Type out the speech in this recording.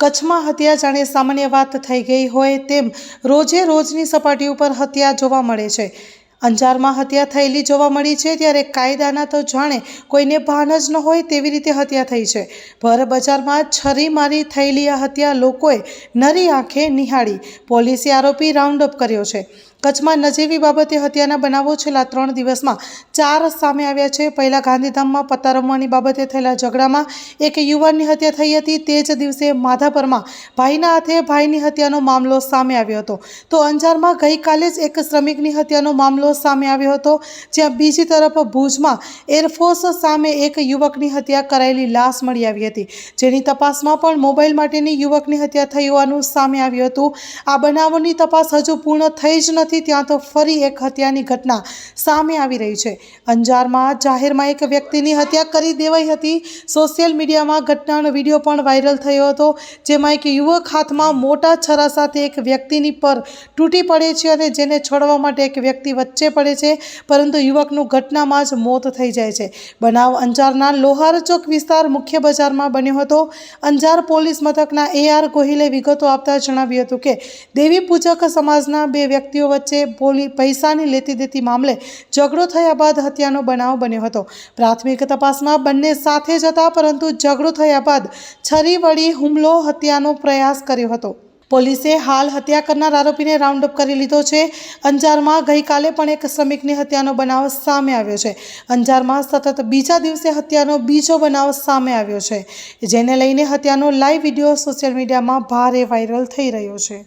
કચ્છમાં હત્યા જાણે સામાન્ય વાત થઈ ગઈ હોય તેમ રોજે રોજની સપાટી ઉપર હત્યા જોવા મળે છે. અંજારમાં હત્યા થયેલી જોવા મળી છે, ત્યારે કાયદાના તો જાણે કોઈને ભાન જ ન હોય તેવી રીતે હત્યા થઈ છે. ભર બજારમાં છરી મારી થયેલી આ હત્યા લોકોએ નરી આંખે નિહાળી પોલીસે આરોપી રાઉન્ડ અપ કર્યો છે. કચ્છમાં નજીવી બાબતે હત્યાના બનાવો છેલ્લા ત્રણ દિવસમાં ચાર સામે આવ્યા છે. પહેલા ગાંધીધામમાં પત્તા રમવાની બાબતે થયેલા ઝઘડામાં એક યુવાનની હત્યા થઈ હતી. તે જ દિવસે માધાપરમાં ભાઈના હાથે ભાઈની હત્યાનો મામલો સામે આવ્યો હતો. તો અંજારમાં ગઈકાલે જ એક શ્રમિકની હત્યાનો મામલો સામે આવ્યો હતો, જ્યાં બીજી તરફ ભુજમાં એરફોર્સ સામે એક યુવકની હત્યા કરાયેલી લાશ મળી આવી હતી. જેની તપાસમાં પણ મોબાઈલ માટેની યુવકની હત્યા થઈ હોવાનું સામે આવ્યું હતું. આ બનાવોની તપાસ હજુ પૂર્ણ થઈ જ નથી, ત્યાં તો ફરી એક હત્યાની ઘટના સામે આવી રહી છે. અંજારમાં જાહેરમાં એક વ્યક્તિની હત્યા કરી દેવાઈ હતી. સોશિયલ મીડિયામાં ઘટનાનો વીડિયો પણ વાયરલ થયો હતો, જેમાં એક યુવક હાથમાં મોટા છરા સાથે એક વ્યક્તિની પર તૂટી પડે છે અને જેને છોડવા માટે એક વ્યક્તિ વચ્ચે પડે છે, પરંતુ યુવકનું ઘટનામાં જ મોત થઈ જાય છે. બનાવ અંજારના લોહાર ચોક વિસ્તાર મુખ્ય બજારમાં બન્યો હતો. અંજાર પોલીસ મથકના એ આર ગોહિલે વિગતો આપતા જણાવ્યું હતું કે, દેવી પૂજક સમાજના બે વ્યક્તિઓ વચ્ચે પોલી, પૈસાની લેતી દેતી મામલે ઝઘડો થયા બાદ હત્યાનો બનાવ બન્યો હતો. પ્રાથમિક તપાસમાં બંને સાથે જ હતા, પરંતુ ઝઘડો થયા બાદ છરી વળી હુમલો હત્યાનો પ્રયાસ કર્યો હતો. પોલીસે હાલ હત્યા કરનાર આરોપીને રાઉન્ડ અપ કરી લીધો છે. અંજારમાં ગઈકાલે પણ એક શ્રમિકની હત્યાનો બનાવ સામે આવ્યો છે. અંજારમાં સતત બીજા દિવસે હત્યાનો બીજો બનાવ સામે આવ્યો છે. જેને લઈને હત્યાનો લાઈવ વીડિયો સોશિયલ મીડિયામાં ભારે વાયરલ થઈ રહ્યો છે.